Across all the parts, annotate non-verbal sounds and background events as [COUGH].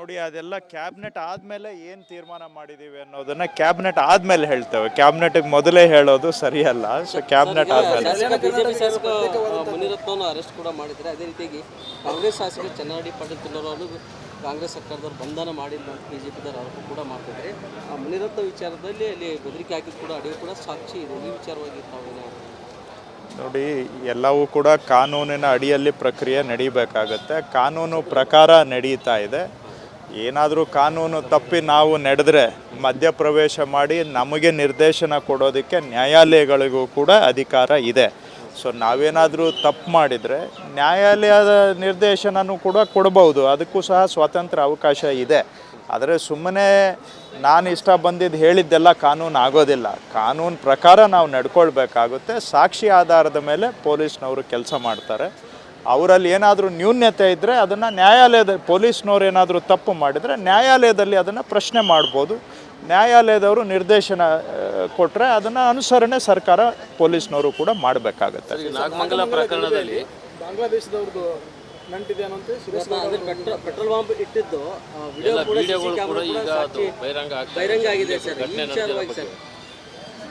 ನೋಡಿ ಅದೆಲ್ಲ ಕ್ಯಾಬಿನೆಟ್ ಆದಮೇಲೆ ಏನು ತೀರ್ಮಾನ ಮಾಡಿದೀವಿ ಅನ್ನೋದನ್ನ ಕ್ಯಾಬಿನೆಟ್ ಆದಮೇಲೆ ಹೇಳ್ತೇವೆ. ಕ್ಯಾಬಿನೆಟ್ಗೆ ಮೊದಲೇ ಹೇಳೋದು ಸರಿಯಲ್ಲ ಸೊ ಕ್ಯಾಬಿನೆಟ್ ಆದ್ಮೇಲೆ. ಬಿಜೆಪಿ ಶಾಸಕ ಮುನಿರತ್ನವನ್ನು ಅರೆಸ್ಟ್ ಕೂಡ ಮಾಡಿದ್ದಾರೆ ಅದೇ ರೀತಿಯಾಗಿ ಕಾಂಗ್ರೆಸ್ ಶಾಸಕ ಚನ್ನಾಡಿ ಪಾಟೀಲ್ ತಿನ್ನೋರು ಕಾಂಗ್ರೆಸ್ ಸರ್ಕಾರದವ್ರು ಬಂಧನ ಮಾಡಿಲ್ಲ ಅಂತ ಬಿಜೆಪಿದವ್ರು ಆರೋಪ ಕೂಡ ಮಾಡ್ತಿದ್ದಾರೆ. ಆ ಮುನಿರತ್ನ ವಿಚಾರದಲ್ಲಿ ಅಲ್ಲಿ ಬೆದರಿಕೆ ಹಾಕಿದ ಕೂಡ ಅಡಿಗೆ ಕೂಡ ಸಾಕ್ಷಿ ಇದೆ. ಈ ವಿಚಾರವಾಗಿ ತಾವೇನು ನೋಡಿ ಎಲ್ಲವೂ ಕೂಡ ಕಾನೂನಿನ ಅಡಿಯಲ್ಲಿ ಪ್ರಕ್ರಿಯೆ ನಡೀಬೇಕಾಗತ್ತೆ. ಕಾನೂನು ಪ್ರಕಾರ ನಡೀತಾ ಇದೆ. ಏನಾದರೂ ಕಾನೂನು ತಪ್ಪಿ ನಾವು ನಡೆದ್ರೆ ಮಧ್ಯಪ್ರವೇಶ ಮಾಡಿ ನಮಗೆ ನಿರ್ದೇಶನ ಕೊಡೋದಕ್ಕೆ ನ್ಯಾಯಾಲಯಗಳಿಗೂ ಕೂಡ ಅಧಿಕಾರ ಇದೆ. ಸೊ ನಾವೇನಾದರೂ ತಪ್ಪು ಮಾಡಿದರೆ ನ್ಯಾಯಾಲಯದ ನಿರ್ದೇಶನನೂ ಕೂಡ ಕೊಡಬಹುದು ಅದಕ್ಕೂ ಸಹ ಸ್ವಾತಂತ್ರ್ಯ ಅವಕಾಶ ಇದೆ. ಆದರೆ ಸುಮ್ಮನೆ ನಾನು ಇಷ್ಟ ಬಂದಿದ್ದು ಹೇಳಿದ್ದೆಲ್ಲ ಕಾನೂನು ಆಗೋದಿಲ್ಲ. ಕಾನೂನು ಪ್ರಕಾರ ನಾವು ನಡ್ಕೊಳ್ಬೇಕಾಗುತ್ತೆ. ಸಾಕ್ಷಿ ಆಧಾರದ ಮೇಲೆ ಪೊಲೀಸ್ನವರು ಕೆಲಸ ಮಾಡ್ತಾರೆ. ಅವರಲ್ಲಿ ಏನಾದರೂ ನ್ಯೂನ್ಯತೆ ಇದ್ದರೆ ಅದನ್ನು ನ್ಯಾಯಾಲಯದ ಪೊಲೀಸ್ನವರು ಏನಾದರೂ ತಪ್ಪು ಮಾಡಿದರೆ ನ್ಯಾಯಾಲಯದಲ್ಲಿ ಅದನ್ನು ಪ್ರಶ್ನೆ ಮಾಡ್ಬೋದು. ನ್ಯಾಯಾಲಯದವರು ನಿರ್ದೇಶನ ಕೊಟ್ಟರೆ ಅದನ್ನು ಅನುಸರಣೆ ಸರ್ಕಾರ ಪೊಲೀಸ್ನವರು ಕೂಡ ಮಾಡಬೇಕಾಗತ್ತೆ. ನಾಗಮಂಗಲ ಪ್ರಕರಣದಲ್ಲಿ ಬಾಂಗ್ಲಾದೇಶದವ್ರದ್ದು ನಂಟಿದೆ ಪೆಟ್ರೋಲ್ ಬಾಂಬ್ ಇಟ್ಟಿದ್ದು ಬಹಿರಂಗ ಆಗಿದೆ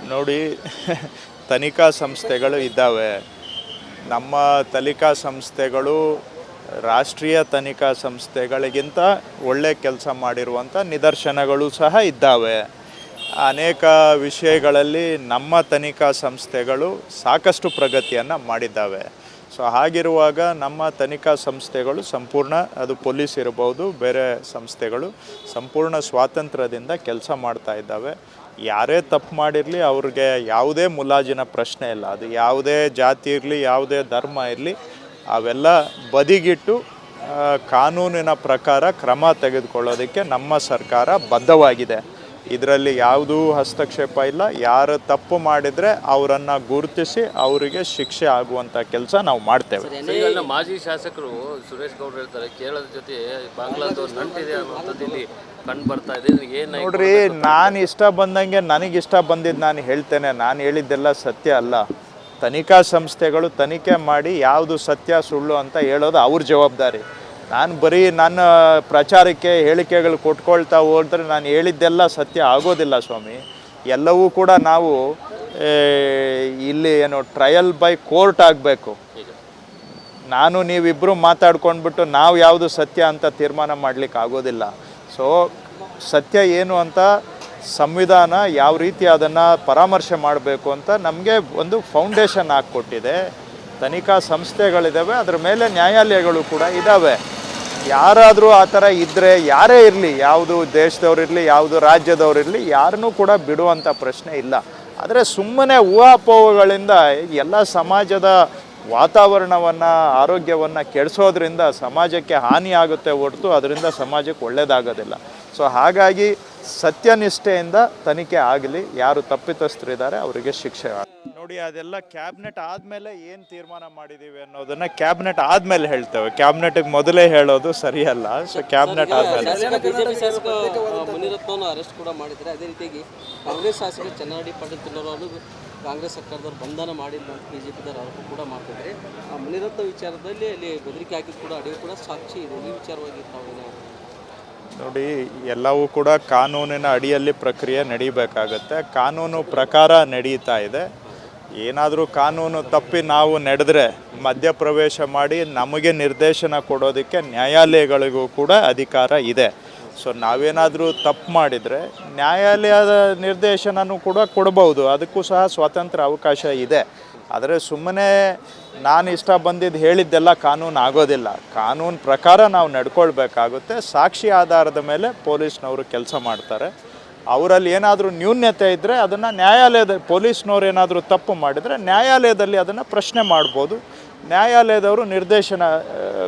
ನೋಡಿ [LAUGHS] ತನಿಖಾ ಸಂಸ್ಥೆಗಳು ಇದ್ದಾವೆ. ನಮ್ಮ ತನಿಖಾ ಸಂಸ್ಥೆಗಳು, ರಾಷ್ಟ್ರೀಯ ತನಿಖಾ ಸಂಸ್ಥೆಗಳಿಗಿಂತ ಒಳ್ಳೆ ಕೆಲಸ ಮಾಡಿರುವಂಥ ನಿದರ್ಶನಗಳು ಸಹ ಇದ್ದಾವೆ. ಅನೇಕ ವಿಷಯಗಳಲ್ಲಿ ನಮ್ಮ ತನಿಖಾ ಸಂಸ್ಥೆಗಳು ಸಾಕಷ್ಟು ಪ್ರಗತಿಯನ್ನು ಮಾಡಿದ್ದಾವೆ. ಸೊ, ಹಾಗಿರುವಾಗ ನಮ್ಮ ತನಿಖಾ ಸಂಸ್ಥೆಗಳು ಸಂಪೂರ್ಣ ಅದು ಪೊಲೀಸ್ ಇರಬಹುದು, ಬೇರೆ ಸಂಸ್ಥೆಗಳು ಸಂಪೂರ್ಣ ಸ್ವಾತಂತ್ರ್ಯದಿಂದ ಕೆಲಸ ಮಾಡ್ತಾ ಇದ್ದಾವೆ. ಯಾರೇ ತಪ್ಪು ಮಾಡಿರಲಿ, ಅವ್ರಿಗೆ ಯಾವುದೇ ಮುಲಾಜಿನ ಪ್ರಶ್ನೆ ಇಲ್ಲ. ಅದು ಯಾವುದೇ ಜಾತಿ ಇರಲಿ, ಯಾವುದೇ ಧರ್ಮ ಇರಲಿ, ಅವೆಲ್ಲ ಬದಿಗಿಟ್ಟು ಕಾನೂನಿನ ಪ್ರಕಾರ ಕ್ರಮ ತೆಗೆದುಕೊಳ್ಳೋದಕ್ಕೆ ನಮ್ಮ ಸರ್ಕಾರ ಬದ್ಧವಾಗಿದೆ. ಇದರಲ್ಲಿ ಯಾವುದೂ ಹಸ್ತಕ್ಷೇಪ ಇಲ್ಲ. ಯಾರು ತಪ್ಪು ಮಾಡಿದರೆ ಅವರನ್ನು ಗುರುತಿಸಿ ಅವರಿಗೆ ಶಿಕ್ಷೆ ಆಗುವಂಥ ಕೆಲಸ ನಾವು ಮಾಡ್ತೇವೆ. ಮಾಜಿ ಶಾಸಕರು ಸುರೇಶ್ ಗೌಡ್ರು ಹೇಳ್ತಾರೆ ಕೇರಳದ ಜೊತೆ ಬಾಂಗ್ಲಾದೇಶ ನಂಟಿದೆ ಕಂಡು ಬರ್ತಾ ಇದೆ. ನೋಡ್ರಿ ನಾನು ಇಷ್ಟ ಬಂದಂಗೆ ನನಗೆ ಇಷ್ಟ ಬಂದಿದ್ದು ನಾನು ಹೇಳ್ತೇನೆ. ನಾನು ಹೇಳಿದ್ದೆಲ್ಲ ಸತ್ಯ ಅಲ್ಲ. ತನಿಖಾ ಸಂಸ್ಥೆಗಳು ತನಿಖೆ ಮಾಡಿ ಯಾವುದು ಸತ್ಯ ಸುಳ್ಳು ಅಂತ ಹೇಳೋದು ಅವ್ರ ಜವಾಬ್ದಾರಿ. ನಾನು ಬರೀ ನನ್ನ ಪ್ರಚಾರಕ್ಕೆ ಹೇಳಿಕೆಗಳು ಕೊಟ್ಕೊಳ್ತಾ ಹೋದ್ರೆ ನಾನು ಹೇಳಿದ್ದೆಲ್ಲ ಸತ್ಯ ಆಗೋದಿಲ್ಲ ಸ್ವಾಮಿ. ಎಲ್ಲವೂ ಕೂಡ ನಾವು ಇಲ್ಲಿ ಏನು ಟ್ರಯಲ್ ಬೈ ಕೋರ್ಟ್ ಆಗಬೇಕು. ನಾನು ನೀವಿಬ್ಬರು ಮಾತಾಡ್ಕೊಂಡ್ಬಿಟ್ಟು ನಾವು ಯಾವುದು ಸತ್ಯ ಅಂತ ತೀರ್ಮಾನ ಮಾಡ್ಲಿಕ್ಕೆ ಆಗೋದಿಲ್ಲ. ಸೊ ಸತ್ಯ ಏನು ಅಂತ ಸಂವಿಧಾನ ಯಾವ ರೀತಿ ಅದನ್ನು ಪರಾಮರ್ಶೆ ಮಾಡಬೇಕು ಅಂತ ನಮಗೆ ಒಂದು ಫೌಂಡೇಶನ್ ಹಾಕ್ಕೊಟ್ಟಿದೆ ತನಿಖಾ ಸಂಸ್ಥೆಗಳಿದ್ದಾವೆ ಅದರ ಮೇಲೆ ನ್ಯಾಯಾಲಯಗಳು ಕೂಡ ಇದ್ದಾವೆ ಯಾರಾದರೂ ಆ ಥರ ಇದ್ದರೆ ಯಾರೇ ಇರಲಿ, ಯಾವುದು ದೇಶದವ್ರಿರಲಿ ಯಾವುದು ರಾಜ್ಯದವ್ರಿರಲಿ ಯಾರನ್ನೂ ಕೂಡ ಬಿಡುವಂಥ ಪ್ರಶ್ನೆ ಇಲ್ಲ. ಆದರೆ ಸುಮ್ಮನೆ ಊಹಾಪೋಹಗಳಿಂದ ಎಲ್ಲ ಸಮಾಜದ ವಾತಾವರಣವನ್ನು, ಆರೋಗ್ಯವನ್ನು ಕೆಡಿಸೋದ್ರಿಂದ ಸಮಾಜಕ್ಕೆ ಹಾನಿ ಆಗುತ್ತೆ ಹೊರತು ಅದರಿಂದ ಸಮಾಜಕ್ಕೆ ಒಳ್ಳೆಯದಾಗೋದಿಲ್ಲ ಸೊ ಹಾಗಾಗಿ ಸತ್ಯನಿಷ್ಠೆಯಿಂದ ತನಿಖೆ ಆಗಲಿ, ಯಾರು ತಪ್ಪಿತಸ್ಥರಿದ್ದಾರೆ, ಅವರಿಗೆ ಶಿಕ್ಷೆ ಆಗಲಿ. ನೋಡಿ ಅದೆಲ್ಲ ಕ್ಯಾಬಿನೆಟ್ ಆದಮೇಲೆ ಏನು ತೀರ್ಮಾನ ಮಾಡಿದ್ದೀವಿ ಅನ್ನೋದನ್ನ ಕ್ಯಾಬಿನೆಟ್ ಆದಮೇಲೆ ಹೇಳ್ತೇವೆ. ಕ್ಯಾಬಿನೆಟ್ಗೆ ಮೊದಲೇ ಹೇಳೋದು ಸರಿಯಲ್ಲ. ಸೊ ಕ್ಯಾಬಿನೆಟ್ ಆದಮೇಲೆ. ಶಾಸಕ ಬಿಜೆಪಿ ಶಾಸಕ ಮುನಿರತ್ನವನ್ನು ಅರೆಸ್ಟ್ ಕೂಡ ಮಾಡಿದ್ದಾರೆ. ಅದೇ ರೀತಿಯಾಗಿ ಕಾಂಗ್ರೆಸ್ ಶಾಸಕ ಚೆನ್ನಾಡಿ ಪಾಟೀಲ್ ಕಾಂಗ್ರೆಸ್ ಸರ್ಕಾರದವ್ರು ಬಂಧನ ಮಾಡಿಲ್ಲ ಅಂತ ಬಿಜೆಪಿದವ್ರು ಆರೋಪ ಕೂಡ ಮಾಡ್ತಿದ್ದಾರೆ. ಆ ಮುನಿರತ್ನ ವಿಚಾರದಲ್ಲಿ ಅಲ್ಲಿ ಬೆದರಿಕೆ ಹಾಕಿದ್ ಕೂಡ ಅಡಿಗೆ ಕೂಡ ಸಾಕ್ಷಿ ಇದೆ. ಈ ವಿಚಾರವಾಗಿ ತಾವು ನೋಡಿ ಎಲ್ಲವೂ ಕೂಡ ಕಾನೂನಿನ ಅಡಿಯಲ್ಲಿ ಪ್ರಕ್ರಿಯೆ ನಡೀಬೇಕಾಗತ್ತೆ. ಕಾನೂನು ಪ್ರಕಾರ ನಡೀತಾ ಇದೆ. ಏನಾದರೂ ಕಾನೂನು ತಪ್ಪಿ ನಾವು ನಡೆದ್ರೆ ಮಧ್ಯಪ್ರವೇಶ ಮಾಡಿ ನಮಗೆ ನಿರ್ದೇಶನ ಕೊಡೋದಕ್ಕೆ ನ್ಯಾಯಾಲಯಗಳಿಗೂ ಕೂಡ ಅಧಿಕಾರ ಇದೆ. ಸೊ ನಾವೇನಾದರೂ ತಪ್ಪು ಮಾಡಿದರೆ ನ್ಯಾಯಾಲಯದ ನಿರ್ದೇಶನನೂ ಕೂಡ ಕೊಡಬಹುದು ಅದಕ್ಕೂ ಸಹ ಸ್ವಾತಂತ್ರ್ಯ ಅವಕಾಶ ಇದೆ. ಆದರೆ ಸುಮ್ಮನೆ ನಾನು ಇಷ್ಟ ಬಂದಿದ್ದು ಹೇಳಿದ್ದೆಲ್ಲ ಕಾನೂನು ಆಗೋದಿಲ್ಲ. ಕಾನೂನು ಪ್ರಕಾರ ನಾವು ನಡ್ಕೊಳ್ಬೇಕಾಗುತ್ತೆ. ಸಾಕ್ಷಿ ಆಧಾರದ ಮೇಲೆ ಪೊಲೀಸ್ನವರು ಕೆಲಸ ಮಾಡ್ತಾರೆ. ಅವರಲ್ಲಿ ಏನಾದರೂ ನ್ಯೂನ್ಯತೆ ಇದ್ದರೆ ಅದನ್ನು ನ್ಯಾಯಾಲಯದ ಪೊಲೀಸ್ನವ್ರು ಏನಾದರೂ ತಪ್ಪು ಮಾಡಿದರೆ ನ್ಯಾಯಾಲಯದಲ್ಲಿ ಅದನ್ನು ಪ್ರಶ್ನೆ ಮಾಡ್ಬೋದು. ನ್ಯಾಯಾಲಯದವರು ನಿರ್ದೇಶನ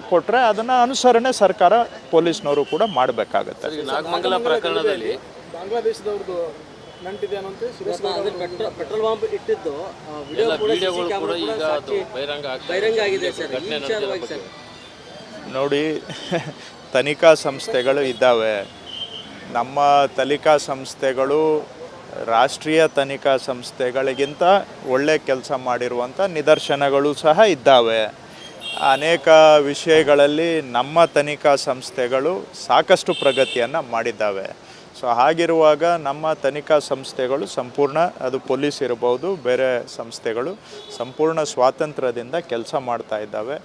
ಕೊಟ್ಟರೆ ಅದನ್ನು ಅನುಸರಣೆ ಸರ್ಕಾರ ಪೊಲೀಸ್ನವರು ಕೂಡ ಮಾಡಬೇಕಾಗತ್ತೆ. ನಾಗಮಂಗಲ ಪ್ರಕರಣದಲ್ಲಿ ಬಾಂಗ್ಲಾದೇಶದವ್ರದ್ದು ನಂಟಿದೆ ಪೆಟ್ರೋಲ್ ಬಾಂಬ್ ಇಟ್ಟಿದ್ದು ಬಹಿರಂಗ ಆಗಿದೆ ಸರ್ ನೋಡಿ [LAUGHS] ತನಿಖಾ ಸಂಸ್ಥೆಗಳು ಇದ್ದಾವೆ. ನಮ್ಮ ತನಿಖಾ ಸಂಸ್ಥೆಗಳು, ರಾಷ್ಟ್ರೀಯ ತನಿಖಾ ಸಂಸ್ಥೆಗಳಿಗಿಂತ ಒಳ್ಳೆ ಕೆಲಸ ಮಾಡಿರುವಂಥ ನಿದರ್ಶನಗಳು ಸಹ ಇದ್ದಾವೆ. ಅನೇಕ ವಿಷಯಗಳಲ್ಲಿ ನಮ್ಮ ತನಿಖಾ ಸಂಸ್ಥೆಗಳು ಸಾಕಷ್ಟು ಪ್ರಗತಿಯನ್ನು ಮಾಡಿದ್ದಾವೆ. ಸೊ, ಹಾಗಿರುವಾಗ ನಮ್ಮ ತನಿಖಾ ಸಂಸ್ಥೆಗಳು ಸಂಪೂರ್ಣ, ಅದು ಪೊಲೀಸ್ ಇರಬಹುದು, ಬೇರೆ ಸಂಸ್ಥೆಗಳು ಸಂಪೂರ್ಣ ಸ್ವಾತಂತ್ರ್ಯದಿಂದ ಕೆಲಸ ಮಾಡ್ತಾ ಇದ್ದಾವೆ.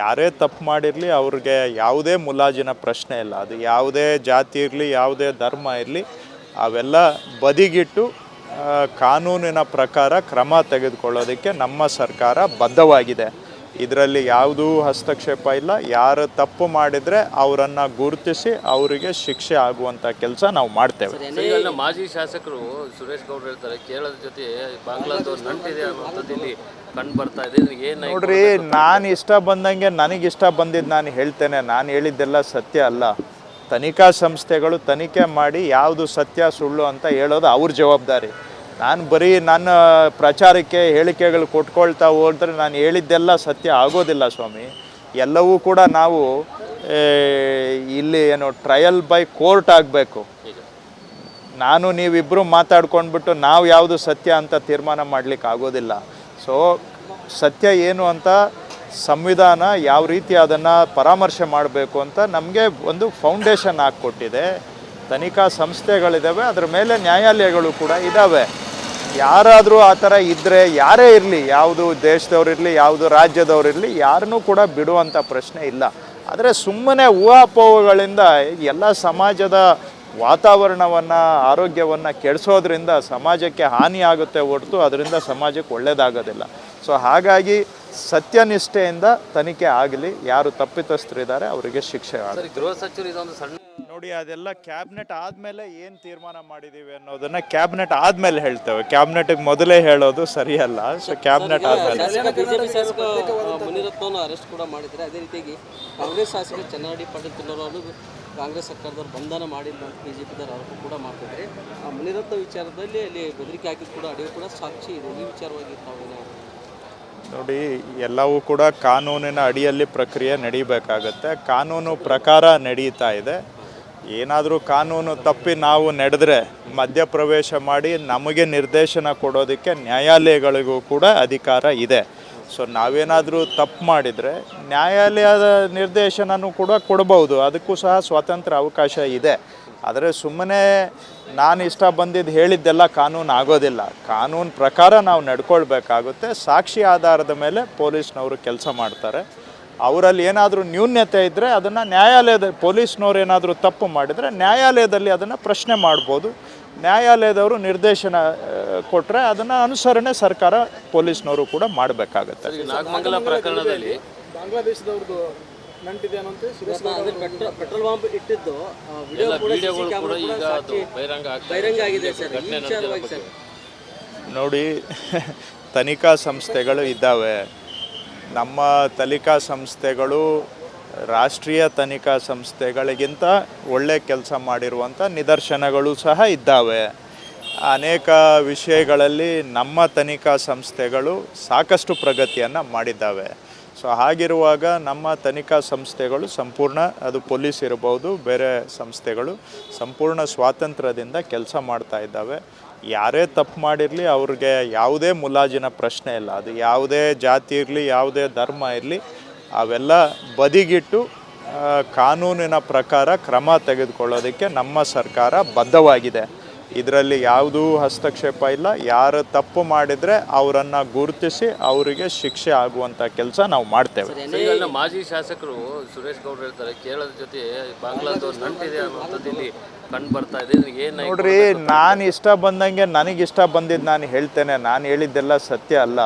ಯಾರೇ ತಪ್ಪು ಮಾಡಿರಲಿ, ಅವ್ರಿಗೆ ಯಾವುದೇ ಮುಲಾಜಿನ ಪ್ರಶ್ನೆ ಇಲ್ಲ. ಅದು ಯಾವುದೇ ಜಾತಿ ಇರಲಿ, ಯಾವುದೇ ಧರ್ಮ ಇರಲಿ, ಅವೆಲ್ಲ ಬದಿಗಿಟ್ಟು ಕಾನೂನಿನ ಪ್ರಕಾರ ಕ್ರಮ ತೆಗೆದುಕೊಳ್ಳೋದಕ್ಕೆ ನಮ್ಮ ಸರ್ಕಾರ ಬದ್ಧವಾಗಿದೆ. ಇದರಲ್ಲಿ ಯಾವುದೂ ಹಸ್ತಕ್ಷೇಪ ಇಲ್ಲ. ಯಾರು ತಪ್ಪು ಮಾಡಿದರೆ ಅವರನ್ನು ಗುರುತಿಸಿ ಅವರಿಗೆ ಶಿಕ್ಷೆ ಆಗುವಂಥ ಕೆಲಸ ನಾವು ಮಾಡ್ತೇವೆ. ಮಾಜಿ ಶಾಸಕರು ಸುರೇಶ್ ಗೌಡ್ ಹೇಳ್ತಾರೆ ಕೇರಳದ ಜೊತೆ ಬಾಂಗ್ಲಾದೇಶ ಕಂಡು ಬರ್ತಾ ಇದೆ. ನೋಡ್ರಿ ನಾನು ಇಷ್ಟ ಬಂದಂಗೆ ನನಗಿಷ್ಟ ಬಂದಿದ್ದು ನಾನು ಹೇಳ್ತೇನೆ. ನಾನು ಹೇಳಿದ್ದೆಲ್ಲ ಸತ್ಯ ಅಲ್ಲ. ತನಿಖಾ ಸಂಸ್ಥೆಗಳು ತನಿಖೆ ಮಾಡಿ ಯಾವುದು ಸತ್ಯ ಸುಳ್ಳು ಅಂತ ಹೇಳೋದು ಅವ್ರ ಜವಾಬ್ದಾರಿ. ನಾನು ಬರೀ ನನ್ನ ಪ್ರಚಾರಕ್ಕೆ ಹೇಳಿಕೆಗಳು ಕೊಟ್ಕೊಳ್ತಾ ಹೋದ್ರೆ ನಾನು ಹೇಳಿದ್ದೆಲ್ಲ ಸತ್ಯ ಆಗೋದಿಲ್ಲ ಸ್ವಾಮಿ. ಎಲ್ಲವೂ ಕೂಡ ನಾವು ಇಲ್ಲಿ ಏನು ಟ್ರಯಲ್ ಬೈ ಕೋರ್ಟ್ ಆಗಬೇಕು. ನಾನು ನೀವಿಬ್ಬರು ಮಾತಾಡ್ಕೊಂಡ್ಬಿಟ್ಟು ನಾವು ಯಾವುದು ಸತ್ಯ ಅಂತ ತೀರ್ಮಾನ ಮಾಡಲಿಕ್ಕೆ ಆಗೋದಿಲ್ಲ. ಸೊ ಸತ್ಯ ಏನು ಅಂತ ಸಂವಿಧಾನ ಯಾವ ರೀತಿ ಅದನ್ನು ಪರಾಮರ್ಶೆ ಮಾಡಬೇಕು ಅಂತ ನಮಗೆ ಒಂದು ಫೌಂಡೇಶನ್ ಹಾಕ್ಕೊಟ್ಟಿದೆ. ತನಿಖಾ ಸಂಸ್ಥೆಗಳಿದ್ದಾವೆ ಅದರ ಮೇಲೆ ನ್ಯಾಯಾಲಯಗಳು ಕೂಡ ಇದ್ದಾವೆ ಯಾರಾದರೂ ಆ ಥರ ಇದ್ದರೆ ಯಾರೇ ಇರಲಿ, ಯಾವುದು ದೇಶದವ್ರಿರಲಿ ಯಾವುದು ರಾಜ್ಯದವ್ರಿರಲಿ ಯಾರನ್ನೂ ಕೂಡ ಬಿಡುವಂಥ ಪ್ರಶ್ನೆ ಇಲ್ಲ. ಆದರೆ ಸುಮ್ಮನೆ ಊಹಾಪೋಹಗಳಿಂದ ಎಲ್ಲ ಸಮಾಜದ ವಾತಾವರಣವನ್ನು, ಆರೋಗ್ಯವನ್ನು ಕೆಡಿಸೋದ್ರಿಂದ ಸಮಾಜಕ್ಕೆ ಹಾನಿ ಆಗುತ್ತೆ ಹೊರತು ಅದರಿಂದ ಸಮಾಜಕ್ಕೆ ಒಳ್ಳೆಯದಾಗೋದಿಲ್ಲ ಸೊ ಹಾಗಾಗಿ ಸತ್ಯನಿಷ್ಠೆಯಿಂದ ತನಿಖೆ ಆಗಲಿ, ಯಾರು ತಪ್ಪಿತಸ್ಥರಿದ್ದಾರೆ ಅವರಿಗೆ ಶಿಕ್ಷೆ ಆಗಲಿ. ಗೃಹ ಸಚಿವರು ಇದೊಂದು ಸಣ್ಣ ನೋಡಿ ಅದೆಲ್ಲ ಕ್ಯಾಬಿನೆಟ್ ಆದಮೇಲೆ ಏನು ತೀರ್ಮಾನ ಮಾಡಿದ್ದೀವಿ ಅನ್ನೋದನ್ನ ಕ್ಯಾಬಿನೆಟ್ ಆದಮೇಲೆ ಹೇಳ್ತೇವೆ. ಕ್ಯಾಬಿನೆಟ್ಗೆ ಮೊದಲೇ ಹೇಳೋದು ಸರಿಯಲ್ಲ. ಸೊ ಕ್ಯಾಬಿನೆಟ್ ಆದಮೇಲೆ. ಶಾಸಕ ಬಿಜೆಪಿ ಶಾಸಕ ಆ, ಮುನಿರತ್ನವನ್ನು ಅರೆಸ್ಟ್ ಕೂಡ ಮಾಡಿದರೆ ಅದೇ ರೀತಿಯಾಗಿ ಕಾಂಗ್ರೆಸ್ ಶಾಸಕ ಚನ್ನಾಡಿ ಪಾಟೀಲ್ ತಿನ್ನೋರು ಕಾಂಗ್ರೆಸ್ ಸರ್ಕಾರದವ್ರು ಬಂಧನ ಮಾಡಿಲ್ಲ ಅಂತ ಬಿಜೆಪಿದವ್ರು ಆರೋಪ ಕೂಡ ಮಾಡ್ತಿದ್ದಾರೆ. ಆ ಮುನಿರತ್ನ ವಿಚಾರದಲ್ಲಿ ಅಲ್ಲಿ ಬೆದರಿಕೆ ಹಾಕಿದ ಕೂಡ ಅಡಿಯೋ ಕೂಡ ಸಾಕ್ಷಿ ಇದೆ. ಈ ವಿಚಾರವಾಗಿ ನೋಡಿ ಎಲ್ಲವೂ ಕೂಡ ಕಾನೂನಿನ ಅಡಿಯಲ್ಲಿ ಪ್ರಕ್ರಿಯೆ ನಡೀಬೇಕಾಗತ್ತೆ. ಕಾನೂನು ಪ್ರಕಾರ ನಡೀತಾ ಇದೆ. ಏನಾದರೂ ಕಾನೂನು ತಪ್ಪಿ ನಾವು ನಡೆದ್ರೆ ಮಧ್ಯಪ್ರವೇಶ ಮಾಡಿ ನಮಗೆ ನಿರ್ದೇಶನ ಕೊಡೋದಕ್ಕೆ ನ್ಯಾಯಾಲಯಗಳಿಗೂ ಕೂಡ ಅಧಿಕಾರ ಇದೆ. ಸೊ ನಾವೇನಾದರೂ ತಪ್ಪು ಮಾಡಿದರೆ ನ್ಯಾಯಾಲಯದ ನಿರ್ದೇಶನನೂ ಕೂಡ ಕೊಡಬಹುದು. ಅದಕ್ಕೂ ಸಹ ಸ್ವಾತಂತ್ರ್ಯ ಅವಕಾಶ ಇದೆ. ಆದರೆ ಸುಮ್ಮನೆ ನಾನು ಇಷ್ಟ ಬಂದಿದ್ದು ಹೇಳಿದ್ದೆಲ್ಲ ಕಾನೂನು ಆಗೋದಿಲ್ಲ. ಕಾನೂನು ಪ್ರಕಾರ ನಾವು ನಡ್ಕೊಳ್ಬೇಕಾಗುತ್ತೆ. ಸಾಕ್ಷಿ ಆಧಾರದ ಮೇಲೆ ಪೊಲೀಸ್ನವರು ಕೆಲಸ ಮಾಡ್ತಾರೆ. ಅವರಲ್ಲಿ ಏನಾದರೂ ನ್ಯೂನ್ಯತೆ ಇದ್ದರೆ ಅದನ್ನು ನ್ಯಾಯಾಲಯದ ಪೊಲೀಸ್ನವ್ರು ಏನಾದರೂ ತಪ್ಪು ಮಾಡಿದರೆ ನ್ಯಾಯಾಲಯದಲ್ಲಿ ಅದನ್ನು ಪ್ರಶ್ನೆ ಮಾಡ್ಬೋದು. ನ್ಯಾಯಾಲಯದವರು ನಿರ್ದೇಶನ ಕೊಟ್ಟರೆ ಅದನ್ನು ಅನುಸರಣೆ ಸರ್ಕಾರ ಪೊಲೀಸ್ನವರು ಕೂಡ ಮಾಡಬೇಕಾಗತ್ತೆ. ನಾಗಮಂಗಲ ಪ್ರಕರಣದಲ್ಲಿ ಬಾಂಗ್ಲಾದೇಶದವ್ರದ್ದು ನಂಟಿದೆ ಪೆಟ್ರೋಲ್ ಬಾಂಬ್ ಇಟ್ಟಿದ್ದು ಬಹಿರಂಗ ಆಗಿದೆ ನೋಡಿ [LAUGHS] ತನಿಖಾ ಸಂಸ್ಥೆಗಳು ಇದ್ದಾವೆ. ನಮ್ಮ ತನಿಖಾ ಸಂಸ್ಥೆಗಳು, ರಾಷ್ಟ್ರೀಯ ತನಿಖಾ ಸಂಸ್ಥೆಗಳಿಗಿಂತ ಒಳ್ಳೆ ಕೆಲಸ ಮಾಡಿರುವಂಥ ನಿದರ್ಶನಗಳು ಸಹ ಇದ್ದಾವೆ. ಅನೇಕ ವಿಷಯಗಳಲ್ಲಿ ನಮ್ಮ ತನಿಖಾ ಸಂಸ್ಥೆಗಳು ಸಾಕಷ್ಟು ಪ್ರಗತಿಯನ್ನು ಮಾಡಿದ್ದಾವೆ. ಸೊ, ಹಾಗಿರುವಾಗ ನಮ್ಮ ತನಿಖಾ ಸಂಸ್ಥೆಗಳು ಸಂಪೂರ್ಣ ಅದು ಪೊಲೀಸ್ ಇರಬಹುದು, ಬೇರೆ ಸಂಸ್ಥೆಗಳು ಸಂಪೂರ್ಣ ಸ್ವಾತಂತ್ರ್ಯದಿಂದ ಕೆಲಸ ಮಾಡ್ತಾ ಇದ್ದಾವೆ. ಯಾರೇ ತಪ್ಪು ಮಾಡಿರಲಿ, ಅವ್ರಿಗೆ ಯಾವುದೇ ಮುಲಾಜಿನ ಪ್ರಶ್ನೆ ಇಲ್ಲ. ಅದು ಯಾವುದೇ ಜಾತಿ ಇರಲಿ, ಯಾವುದೇ ಧರ್ಮ ಇರಲಿ, ಅವೆಲ್ಲ ಬದಿಗಿಟ್ಟು ಕಾನೂನಿನ ಪ್ರಕಾರ ಕ್ರಮ ತೆಗೆದುಕೊಳ್ಳೋದಕ್ಕೆ ನಮ್ಮ ಸರ್ಕಾರ ಬದ್ಧವಾಗಿದೆ. ಇದರಲ್ಲಿ ಯಾವುದೂ ಹಸ್ತಕ್ಷೇಪ ಇಲ್ಲ. ಯಾರು ತಪ್ಪು ಮಾಡಿದರೆ ಅವರನ್ನು ಗುರುತಿಸಿ ಅವರಿಗೆ ಶಿಕ್ಷೆ ಆಗುವಂಥ ಕೆಲಸ ನಾವು ಮಾಡ್ತೇವೆ. ಮಾಜಿ ಶಾಸಕರು ಸುರೇಶ್ ಗೌಡ್ರು ಹೇಳ್ತಾರೆ ಕೇರಳದ ಜೊತೆ ಬಾಂಗ್ಲಾದೇಶ ನಂಟಿದೆ ಅನ್ನೋಂಥದ್ದು ಕಂಡು ಬರ್ತಾ ಇದೆ. ನೋಡ್ರಿ ನಾನು ಇಷ್ಟ ಬಂದಂಗೆ ನನಗೆ ಇಷ್ಟ ಬಂದಿದ್ದು ನಾನು ಹೇಳ್ತೇನೆ. ನಾನು ಹೇಳಿದ್ದೆಲ್ಲ ಸತ್ಯ ಅಲ್ಲ.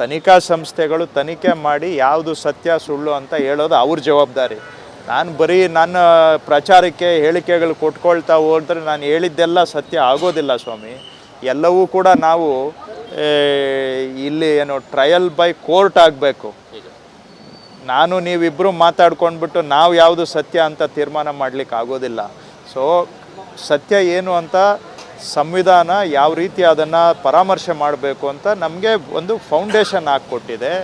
ತನಿಖಾ ಸಂಸ್ಥೆಗಳು ತನಿಖೆ ಮಾಡಿ ಯಾವುದು ಸತ್ಯ ಸುಳ್ಳು ಅಂತ ಹೇಳೋದು ಅವ್ರ ಜವಾಬ್ದಾರಿ. ನಾನು ಬರೀ ನನ್ನ ಪ್ರಚಾರಕ್ಕೆ ಹೇಳಿಕೆಗಳು ಕೊಟ್ಕೊಳ್ತಾ ಹೋದ್ರೆ ನಾನು ಹೇಳಿದ್ದೆಲ್ಲ ಸತ್ಯ ಆಗೋದಿಲ್ಲ ಸ್ವಾಮಿ. ಎಲ್ಲವೂ ಕೂಡ ನಾವು ಇಲ್ಲಿ ಏನು ಟ್ರಯಲ್ ಬೈ ಕೋರ್ಟ್ ಆಗಬೇಕು. ನಾನು ನೀವಿಬ್ಬರು ಮಾತಾಡ್ಕೊಂಡ್ಬಿಟ್ಟು ನಾವು ಯಾವುದು ಸತ್ಯ ಅಂತ ತೀರ್ಮಾನ ಮಾಡಲಿಕ್ಕೆ ಆಗೋದಿಲ್ಲ. ಸೊ ಸತ್ಯ ಏನು ಅಂತ ಸಂವಿಧಾನ ಯಾವ ರೀತಿ ಅದನ್ನು ಪರಾಮರ್ಶೆ ಮಾಡಬೇಕು ಅಂತ ನಮಗೆ ಒಂದು ಫೌಂಡೇಶನ್ ಹಾಕ್ಕೊಟ್ಟಿದೆ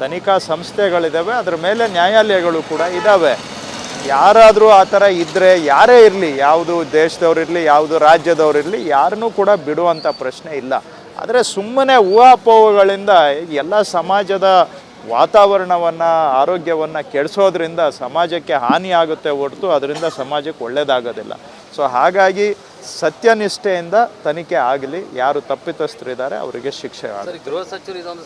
ತನಿಖಾ ಸಂಸ್ಥೆಗಳಿದ್ದಾವೆ ಅದರ ಮೇಲೆ ನ್ಯಾಯಾಲಯಗಳು ಕೂಡ ಇದ್ದಾವೆ ಯಾರಾದರೂ ಆ ಥರ ಇದ್ದರೆ ಯಾರೇ ಇರಲಿ, ಯಾವುದು ದೇಶದವ್ರಿರಲಿ ಯಾವುದು ರಾಜ್ಯದವ್ರಿರಲಿ ಯಾರನ್ನೂ ಕೂಡ ಬಿಡುವಂಥ ಪ್ರಶ್ನೆ ಇಲ್ಲ. ಆದರೆ ಸುಮ್ಮನೆ ಊಹಾಪೋಹಗಳಿಂದ ಎಲ್ಲ ಸಮಾಜದ ವಾತಾವರಣವನ್ನು, ಆರೋಗ್ಯವನ್ನು ಕೆಡಿಸೋದ್ರಿಂದ ಸಮಾಜಕ್ಕೆ ಹಾನಿ ಆಗುತ್ತೆ ಹೊರತು ಅದರಿಂದ ಸಮಾಜಕ್ಕೆ ಒಳ್ಳೆಯದಾಗೋದಿಲ್ಲ ಸೊ ಹಾಗಾಗಿ ಸತ್ಯನಿಷ್ಠೆಯಿಂದ ತನಿಖೆ ಆಗಲಿ, ಯಾರು ತಪ್ಪಿತಸ್ಥರಿದ್ದಾರೆ ಅವರಿಗೆ ಶಿಕ್ಷೆ ಆಗಲಿ. ಗೃಹ ಸಚಿವರು ಇದೊಂದು